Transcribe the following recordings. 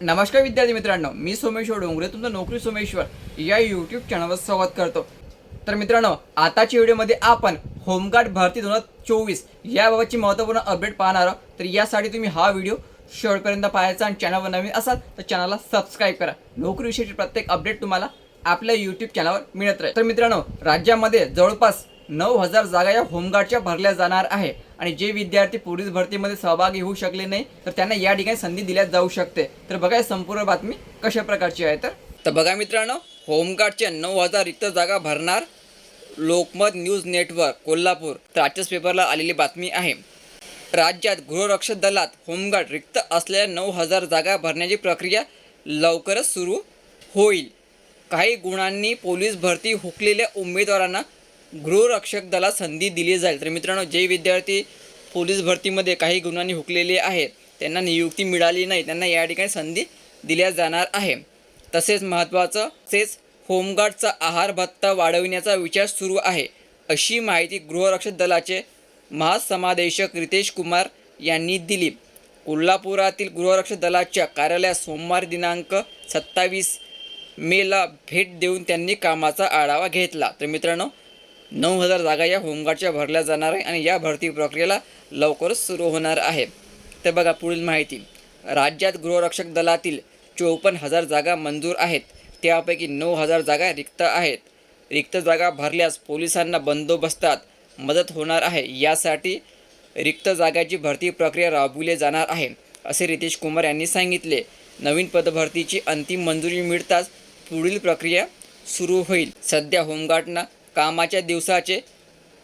नमस्कार विद्यार्थी मित्रांनो मी सोमेश्वर डोंगरे तुमचं नोकरी सोमेश्वर या यूट्यूब चॅनलवर संवाद करतो. तर मित्रांनो आताच्या व्हिडिओमध्ये आपण होमगार्ड भरती दोन हजार चोवीस याबाबतची महत्त्वपूर्ण अपडेट पाहणार आहोत. तर यासाठी तुम्ही हा व्हिडिओ शेवटपर्यंत पाहायचा आणि चॅनलवर नवीन असाल तर चॅनलला सबस्क्राईब करा. नोकरीविषयीची प्रत्येक अपडेट तुम्हाला आपल्या यूट्यूब चॅनलवर मिळत राहील. तर मित्रांनो राज्यामध्ये जवळपास नऊ हजार जागा या होमगार्डच्या भरल्या जाणार आहे. आणि जे विद्यार्थी पोलीस भरतीमध्ये सहभागी होऊ शकले नाही तर त्यांना या ठिकाणी संधी दिल्या जाऊ शकते. तर बघा संपूर्ण बातमी कशा प्रकारची आहे तर. तर बघा मित्रांनो होमगार्डच्या नऊ हजार रिक्त जागा भरणार लोकमत न्यूज नेटवर्क कोल्हापूर. तर आजच्याच पेपरला आलेली बातमी आहे. राज्यात गृहरक्षक दलात होमगार्ड रिक्त असलेल्या नऊ हजार जागा भरण्याची प्रक्रिया लवकरच सुरू होईल. काही गुणांनी पोलीस भरती हुकलेल्या उमेदवारांना गृहरक्षक दलात संधी दिली जाईल. तर मित्रांनो जे विद्यार्थी पोलीस भरतीमध्ये काही गुणांनी हुकलेले आहेत त्यांना नियुक्ती मिळाली नाही त्यांना या ठिकाणी संधी दिल्या जाणार आहे. तसेच महत्त्वाचं तसेच होमगार्डचा आहार भत्ता वाढविण्याचा विचार सुरू आहे. अशी माहिती गृहरक्षक दलाचे महासमादेशक रितेश कुमार यांनी दिली. कोल्हापुरातील गृहरक्षक दलाच्या कार्यालयात सोमवार दिनांक सत्तावीस मेला भेट देऊन त्यांनी कामाचा आढावा घेतला. तर मित्रांनो नऊ हजार जागा या होमगार्डच्या भरल्या जाणार आहे आणि या भरती प्रक्रियेला लवकरच सुरू होणार आहे. तर बघा पुढील माहिती. राज्यात गृहरक्षक दलातील चोपन्न हजार जागा मंजूर आहेत. त्यापैकी नऊ हजार जागा रिक्त आहेत. रिक्त जागा भरल्यास पोलिसांना बंदोबस्तात मदत होणार आहे. यासाठी रिक्त जागाची भरती प्रक्रिया राबविली जाणार आहे असे रितेश कुमार यांनी सांगितले. नवीन पदभरतीची अंतिम मंजुरी मिळताच पुढील प्रक्रिया सुरू होईल. सध्या होमगार्डना कामाच्या दिवसाचे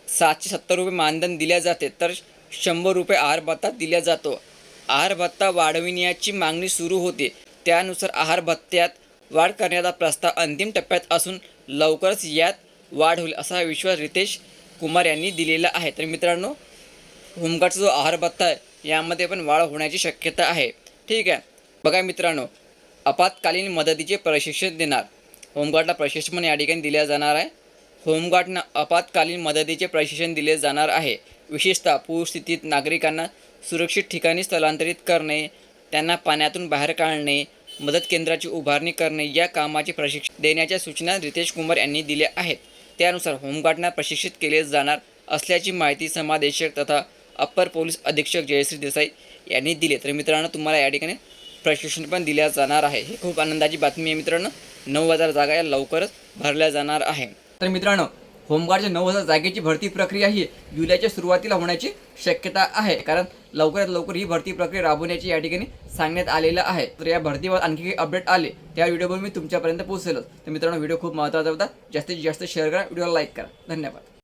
सातशे सत्तर रुपये मानधन दिले जाते तर शंभर रुपये आहार भत्ता दिला जातो. आहार भत्ता वाढविण्याची मागणी सुरू होते. त्यानुसार आहार भत्त्यात वाढ करण्याचा प्रस्ताव अंतिम टप्प्यात असून लवकरच यात वाढ होईल असा विश्वास रितेश कुमार यांनी दिलेला आहे. तर मित्रांनो होमगार्डचा जो आहार भत्ता आहे यामध्ये पण वाढ होण्याची शक्यता आहे. ठीक आहे. बघा मित्रांनो आपत्कालीन मदतीचे प्रशिक्षण देणार. होमगार्डला प्रशिक्षण या ठिकाणी दिल्या जाणार आहे. होमगार्डना आपत्कालीन मदतीचे प्रशिक्षण दिले जाणार आहे. विशेषतः पूरस्थितीत नागरिकांना सुरक्षित ठिकाणी स्थलांतरित करणे त्यांना पाण्यातून बाहेर काढणे मदत केंद्राची उभारणी करणे या कामाचे प्रशिक्षण देण्याच्या सूचना रितेश कुमार यांनी दिल्या आहेत. त्यानुसार होमगार्डना प्रशिक्षित केले जाणार असल्याची माहिती समादेशक तथा अप्पर पोलीस अधीक्षक जयश्री देसाई यांनी दिली. तर मित्रांनो तुम्हाला या ठिकाणी प्रशिक्षण पण दिल्या जाणार आहे. ही खूप आनंदाची बातमी आहे मित्रांनो. नऊ हजार जागा या लवकरच भरल्या जाणार आहे. तर मित्रांनो होमगार्डच्या नऊ हजार जागेची भरती प्रक्रिया ही जुलैच्या सुरुवातीला होण्याची शक्यता आहे. कारण लवकरात लवकर ही भरती प्रक्रिया राबवण्याची या ठिकाणी सांगण्यात आलेलं आहे. तर या भरतीवर आणखी काही अपडेट आले त्या व्हिडिओवर मी तुमच्यापर्यंत पोहोचेलच. तर मित्रांनो व्हिडिओ खूप महत्त्वाचा होता. जास्तीत जास्त शेअर करा व्हिडिओला लाईक करा. धन्यवाद.